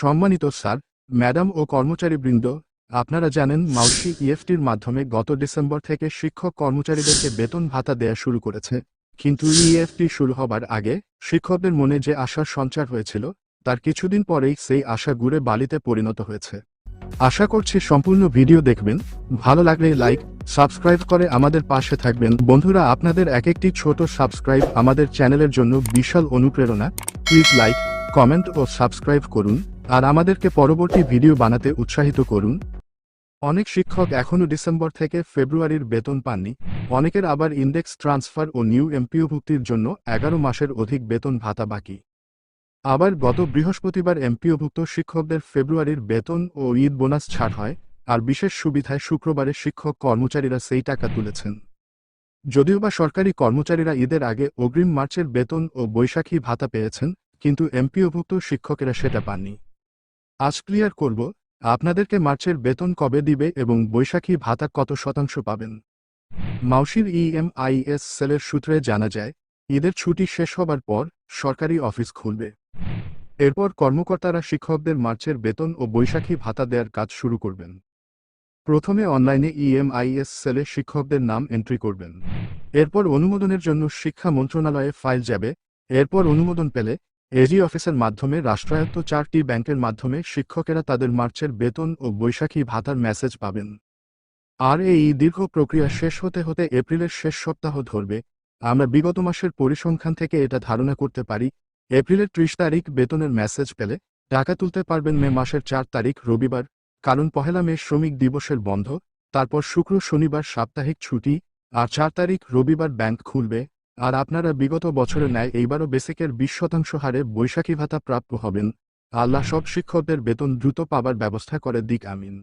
সম্মানিত sir, madam ও কর্মচারীবৃন্দ, আপনারা জানেন মাউসি ইএফটির মাধ্যমে গত ডিসেম্বর থেকে শিক্ষক কর্মচারীদেরকে বেতন ভাতা দেয়া শুরু করেছে। কিন্তু ইএফটি শুরু হবার আগে শিক্ষকদের মনে যে আশার সঞ্চার হয়েছিল, তার কিছুদিন পরেই সেই আশা গুড়ে বালিতে পরিণত হয়েছে। আশা করছি সম্পূর্ণ ভিডিও দেখবেন, ভালো লাগলে লাইক, সাবস্ক্রাইব করে আমাদের পাশে থাকবেন। বন্ধুরা, আপনাদের এক একটি ছোট সাবস্ক্রাইব আমাদের চ্যানেলের জন্য বিশাল অনুপ্রেরণা। প্লিজ লাইক, কমেন্ট ও সাবস্ক্রাইব করুন। আর আমাদেরকে পরবর্তী ভিডিও বানাতে উৎসাহিত করুন। অনেক শিক্ষক এখনও ডিসেম্বর থেকে ফেব্রুয়ারির বেতন পাননি। অনেকের আবার ইন্ডেক্স ট্রান্সফার ও নিউ এমপিও ভুক্তির জন্য এগারো মাসের অধিক বেতন ভাতা বাকি। আবার গত বৃহস্পতিবার এমপিওভুক্ত শিক্ষকদের ফেব্রুয়ারির বেতন ও ঈদ বোনাস ছাড় হয়, আর বিশেষ সুবিধায় শুক্রবারে শিক্ষক কর্মচারীরা সেই টাকা তুলেছেন। যদিও বা সরকারি কর্মচারীরা ঈদের আগে অগ্রিম মার্চের বেতন ও বৈশাখী ভাতা পেয়েছেন, কিন্তু এমপিওভুক্ত শিক্ষকেরা সেটা পাননি। আজ ক্লিয়ার করব, আপনাদেরকে মার্চের বেতন কবে দিবে এবং বৈশাখী ভাতা কত শতাংশ পাবেন। মাউসির ইএমআইএস সেলের সূত্রে জানা যায়, ঈদের ছুটি শেষ হবার পর সরকারি অফিস খুলবে। এরপর কর্মকর্তারা শিক্ষকদের মার্চের বেতন ও বৈশাখী ভাতা দেওয়ার কাজ শুরু করবেন। প্রথমে অনলাইনে ইএমআইএস সেলে শিক্ষকদের নাম এন্ট্রি করবেন। এরপর অনুমোদনের জন্য শিক্ষা মন্ত্রণালয়ে ফাইল যাবে, এরপর অনুমোদন পেলে এজি অফিসের মাধ্যমে রাষ্ট্রায়ত্ত চারটি ব্যাংকের মাধ্যমে শিক্ষকেরা তাদের মার্চের বেতন ও বৈশাখী ভাতার মেসেজ পাবেন। আর এই দীর্ঘ প্রক্রিয়া শেষ হতে হতে এপ্রিলের শেষ সপ্তাহ ধরবে। আমরা বিগত মাসের পরিসংখ্যান থেকে এটা ধারণা করতে পারি, এপ্রিলের ত্রিশ তারিখ বেতনের মেসেজ পেলে টাকা তুলতে পারবেন মে মাসের চার তারিখ রবিবার, কারণ পহেলা মে শ্রমিক দিবসের বন্ধ, তারপর শুক্র শনিবার সাপ্তাহিক ছুটি, আর চার তারিখ রবিবার ব্যাংক খুলবে। আর আপনারা বিগত বছরে ন্যায় এইবারও বেসিকের বিশ শতাংশ হারে বৈশাখী ভাতা প্রাপ্য হবেন। আল্লাহ সব শিক্ষকদের বেতন দ্রুত পাবার ব্যবস্থা করে দিক আমিন।